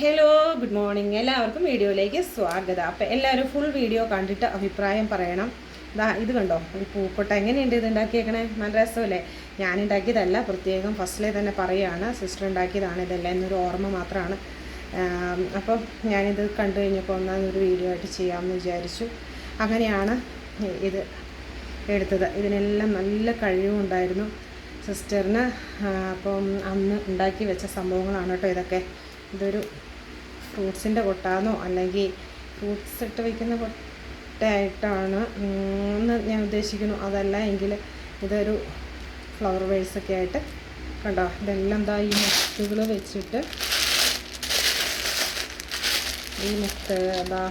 Hello good morning എല്ലാവർക്കും വീഡിയോയിലേക്ക് സ്വാഗതം. അപ്പോൾ എല്ലാവരും ഫുൾ വീഡിയോ കണ്ടിട്ട് അഭിപ്രായം പറയണം. ഇതാ ഇത് കണ്ടോ? ഒരു പൂക്കോട്ട എങ്ങനെയുണ്ട് ഇത് ഉണ്ടാക്കിയേക്കണേ? നല്ല രസമല്ലേ? ഞാൻ ഉണ്ടാക്കിയതല്ല പ്രത്യേകം ഫസ്റ്റിലെ തന്നെ പറയുകയാണ് സിസ്റ്റർ ഉണ്ടാക്കിയതാണ് ഇതെല്ലാം എന്നൊരു ഓർമ്മ മാത്രമാണ്. അപ്പോൾ അപ്പം ഞാനിത് കണ്ടു കഴിഞ്ഞപ്പോൾ ഒന്നാമതൊരു വീഡിയോ ആയിട്ട് ചെയ്യാമെന്ന് വിചാരിച്ചു. അങ്ങനെയാണ് ഇത് എടുത്തത്. ഇതിനെല്ലാം നല്ല കഴിവുണ്ടായിരുന്നു സിസ്റ്ററിന്. അപ്പം അന്ന് ഉണ്ടാക്കി വെച്ച സംഭവങ്ങളാണ് കേട്ടോ ഇതൊക്കെ. ഇതൊരു ഫ്രൂട്ട്സിന്റെ കൊട്ടാന്നോ അല്ലെങ്കിൽ ഫ്രൂട്ട്സ് ഇട്ട് വയ്ക്കുന്ന കൊട്ടയായിട്ടാണ് എന്ന് ഞാൻ ഉദ്ദേശിക്കുന്നു. അതല്ല എങ്കിൽ ഇതൊരു ഫ്ലവർ വേഴ്സൊക്കെ ആയിട്ട് കണ്ടോ? ഇതെല്ലാം എന്താ ഈ മുത്തുകൾ വെച്ചിട്ട് ഈ മുത്ത് എന്താ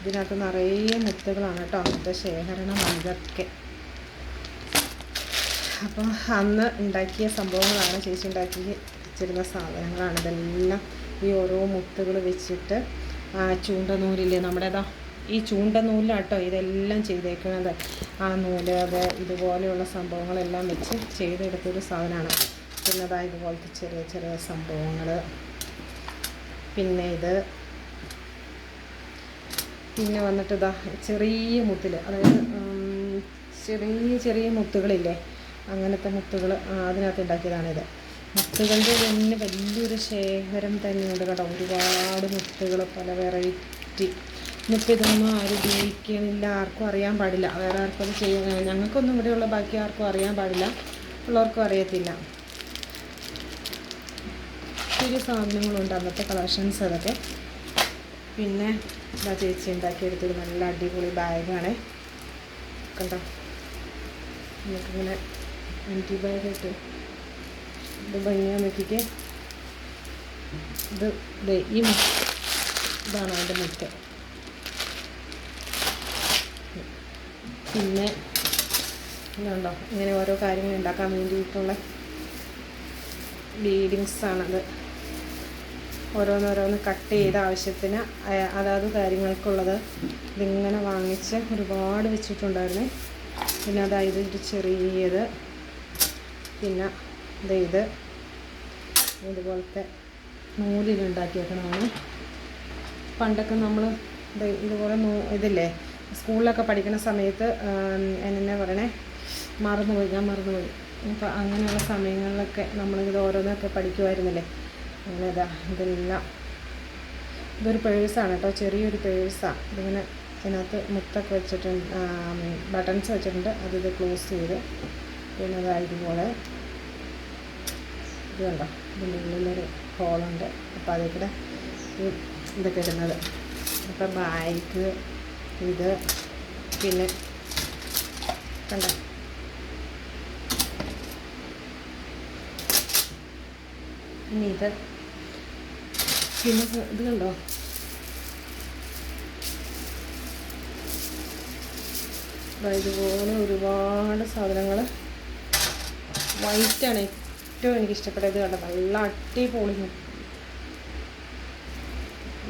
ഇതിനകത്ത് നിറയെ മുത്തുകളാണ് കേട്ടോ. മുത്ത ശേഖരണ ഇതൊക്കെ അപ്പം അന്ന് ഉണ്ടാക്കിയ സംഭവങ്ങളാണ് ചേച്ചി ഉണ്ടാക്കി വെച്ചിരുന്ന സാധനങ്ങളാണ് ഇതെല്ലാം. ഈ ഓരോ മുത്തുകൾ വെച്ചിട്ട് ആ ചൂണ്ട ചൂണ്ടനൂലില്ലേ നമ്മുടേതാ ഈ ചൂണ്ട ചൂണ്ടനൂലിലാട്ടോ ഇതെല്ലാം ചെയ്തേക്കുന്നത് ആ നൂൽ അത് ഇതുപോലെയുള്ള സംഭവങ്ങളെല്ലാം വെച്ച് ചെയ്തെടുത്തൊരു സാധനമാണ്. പിന്നെ അതാ ഇതുപോലത്തെ ചെറിയ ചെറിയ സംഭവങ്ങൾ പിന്നെ ഇത് പിന്നെ വന്നിട്ട് ഇതാ ചെറിയ മുത്തിൽ അതായത് ചെറിയ ചെറിയ മുത്തുകളില്ലേ അങ്ങനത്തെ മുത്തുകൾ അതിനകത്ത് ഉണ്ടാക്കിയതാണിത്. മുത്തുകളുടെ തന്നെ വലിയൊരു ശേഖരം തന്നെയുണ്ട് കേട്ടോ. ഒരുപാട് മുത്തുകൾ പല വെറൈറ്റി. ഇന്നിപ്പോൾ ഇതൊന്നും ആരും ഉപയോഗിക്കണില്ല ആർക്കും അറിയാൻ പാടില്ല. വേറെ ആർക്കും അത് ചെയ്യാൻ ഞങ്ങൾക്കൊന്നും ഇവിടെയുള്ള ബാക്കി ആർക്കും അറിയാൻ പാടില്ല. ഉള്ളവർക്കും അറിയത്തില്ല. ഒത്തിരി സാധനങ്ങളുണ്ട് അന്നത്തെ കളക്ഷൻസ് അതൊക്കെ. പിന്നെ ഇതാ ചേച്ചി ഉണ്ടാക്കിയെടുത്തൊരു നല്ല അടിപൊളി ബാഗാണ്. കണ്ടോ? നമുക്കിങ്ങനെ ആന്റി ബാഗായിട്ട് ഇത് ഭംഗിയാ നോക്കിക്കേ. ഇത് ഈ ഇതാണ് അതിന്റെ മുട്ട പിന്നെ ഇതുണ്ടോ? ഇങ്ങനെ ഓരോ കാര്യങ്ങൾ ഉണ്ടാക്കാൻ വേണ്ടിയിട്ടുള്ള ബീഡിങ്സ് ആണത്. ഓരോന്നോരോന്ന് കട്ട് ചെയ്ത ആവശ്യത്തിന് അതാത് കാര്യങ്ങൾക്കുള്ളത് ഇതിങ്ങനെ വാങ്ങിച്ച് ഒരുപാട് വെച്ചിട്ടുണ്ടായിരുന്നു. പിന്നെ അതായത് ഒരു ചെറിയത്. പിന്നെ ദേ ഇത്. ഇതുപോലത്തെ നൂലിലുണ്ടാക്കിയേക്കണതാണ് പണ്ടൊക്കെ നമ്മൾ ഇതുപോലെ നൂ ഇതില്ലേ സ്കൂളിലൊക്കെ പഠിക്കുന്ന സമയത്ത് എന്നെ പറയണേ? മറന്നുപോയി ഞാൻ മറന്നുപോയി. അപ്പോൾ അങ്ങനെയുള്ള സമയങ്ങളിലൊക്കെ നമ്മളിത് ഓരോന്നൊക്കെ പഠിക്കുമായിരുന്നില്ലേ അങ്ങനെ ഇതാ ഇതെല്ലാം. ഇതൊരു പേഴ്സാണ് കേട്ടോ ചെറിയൊരു പേഴ്സാണ് ഇതിങ്ങനെ ഇതിനകത്ത് മുത്തൊക്കെ വെച്ചിട്ടുണ്ട് ബട്ടൺസ് വെച്ചിട്ടുണ്ട്. അത് ഇത് ക്ലോസ് ചെയ്ത്. പിന്നെ അതാ ഇതുപോലെ. ഇത് കണ്ടോ? ഇതിന്റെ ഉള്ളിലൊരു ഹോളുണ്ട് അപ്പോൾ അതിൽ കൂടെ ഇതൊക്കെ ഇടുന്നത്. അപ്പോൾ ബാഗ് ഇത് പിന്നെ കണ്ടോ? ഇനി ഇത് പിന്നെ ഇത് കണ്ടോ? ഇതുപോലെ ഒരുപാട് സാധനങ്ങൾ വൈറ്റാണ് ഏറ്റവും എനിക്ക് ഇഷ്ടപ്പെട്ടത് കണ്ടോ നല്ല അടിപൊളി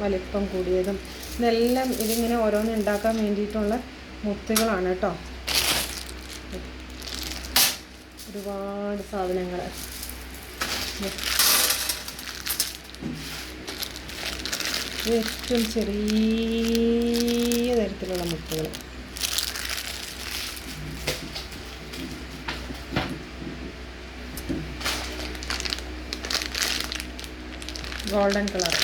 വലിപ്പം കൂടിയതും ഇതെല്ലാം ഇതിങ്ങനെ ഓരോന്ന് ഉണ്ടാക്കാൻ വേണ്ടിയിട്ടുള്ള മുത്തുകളാണ് കേട്ടോ. ഒരുപാട് സാധനങ്ങൾ ഏറ്റവും ചെറിയ തരത്തിലുള്ള മുത്തുകൾ ഗോൾഡൻ കളർ.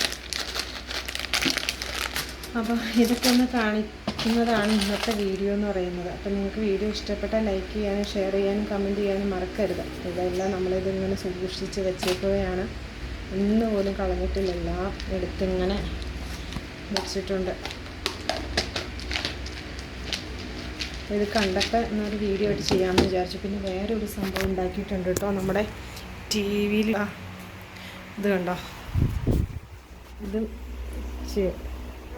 അപ്പോൾ ഇതൊക്കെ ഒന്ന് കാണിക്കുന്നതാണ് ഇന്നത്തെ വീഡിയോ എന്ന് പറയുന്നത്. അപ്പോൾ നിങ്ങൾക്ക് വീഡിയോ ഇഷ്ടപ്പെട്ടാൽ ലൈക്ക് ചെയ്യാനും ഷെയർ ചെയ്യാനും കമന്റ് ചെയ്യാനും മറക്കരുത്. ഇതെല്ലാം നമ്മളിതിങ്ങനെ സൂക്ഷിച്ച് വെച്ചേക്കുകയാണ്. ഇന്ന് പോലും കളഞ്ഞിട്ടില്ല. എല്ലാം എടുത്തിങ്ങനെ വെച്ചിട്ടുണ്ട്. ഇത് കണ്ടപ്പോൾ എന്നൊരു വീഡിയോ ആയിട്ട് ചെയ്യാമെന്ന് വിചാരിച്ചു. പിന്നെ വേറെ ഒരു സംഭവം ഉണ്ടാക്കിയിട്ടുണ്ട് കേട്ടോ നമ്മുടെ ടി വിയിൽ. ഇത് കണ്ടോ? ഇത്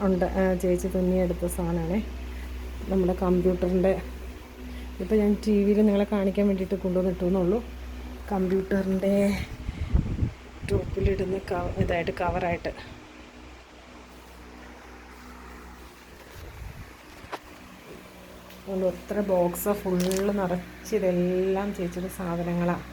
ഉണ്ട്. ചേച്ചി തുന്നിയെടുത്ത സാധനമാണേ. നമ്മുടെ കമ്പ്യൂട്ടറിന്റെ ഇപ്പോൾ ഞാൻ ടി വിയിൽ നിങ്ങളെ കാണിക്കാൻ വേണ്ടിയിട്ട് കൊണ്ടുവന്നിട്ടു എന്നുള്ളൂ കമ്പ്യൂട്ടറിന്റെ ടോപ്പിലിടുന്ന കവ ഇതായിട്ട് കവറായിട്ട്. അതുകൊണ്ട് ഒത്ര ബോക്സ് ഫുള്ള് നിറച്ചിതെല്ലാം ചേച്ചിയുടെ സാധനങ്ങളാണ്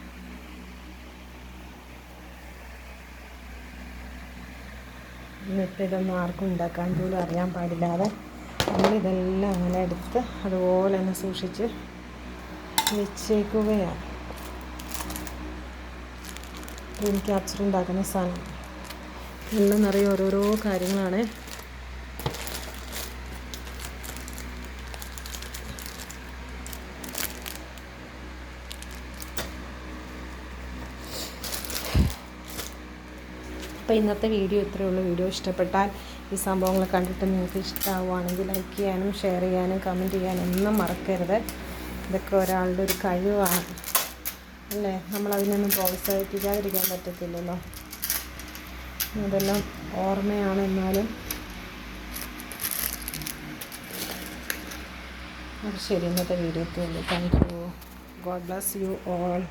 എന്നിട്ട് ഇതൊന്നും ആർക്കും ഉണ്ടാക്കാൻ പോലും അറിയാൻ പാടില്ലാതെ നമ്മളിതെല്ലാം അങ്ങനെ എടുത്ത് അതുപോലെ തന്നെ സൂക്ഷിച്ച് വെച്ചേക്കുകയാണ്. ഡ്രീം ക്യാപ്ചർ ഉണ്ടാക്കുന്ന സാധനം. എല്ലാം നിറയെ ഓരോരോ കാര്യങ്ങളാണ്. അപ്പോൾ ഇന്നത്തെ വീഡിയോ ഇത്രയേ ഉള്ളൂ. വീഡിയോ ഇഷ്ടപ്പെട്ടാൽ ഈ സംഭവങ്ങൾ കണ്ടിട്ട് നിങ്ങൾക്ക് ഇഷ്ടമാവുകയാണെങ്കിൽ ലൈക്ക് ചെയ്യാനും ഷെയർ ചെയ്യാനും കമന്റ് ചെയ്യാനും ഒന്നും മറക്കരുത്. ഇതൊക്കെ ഒരാളുടെ ഒരു കഴിവാണ്. അല്ലേ? നമ്മളതിനൊന്നും പ്രോത്സാഹിപ്പിക്കാതിരിക്കാൻ പറ്റത്തില്ലല്ലോ. അതെല്ലാം ഓർമ്മയാണ് എന്നാലും. അത് ശരി ഇന്നത്തെ video thank you god bless you all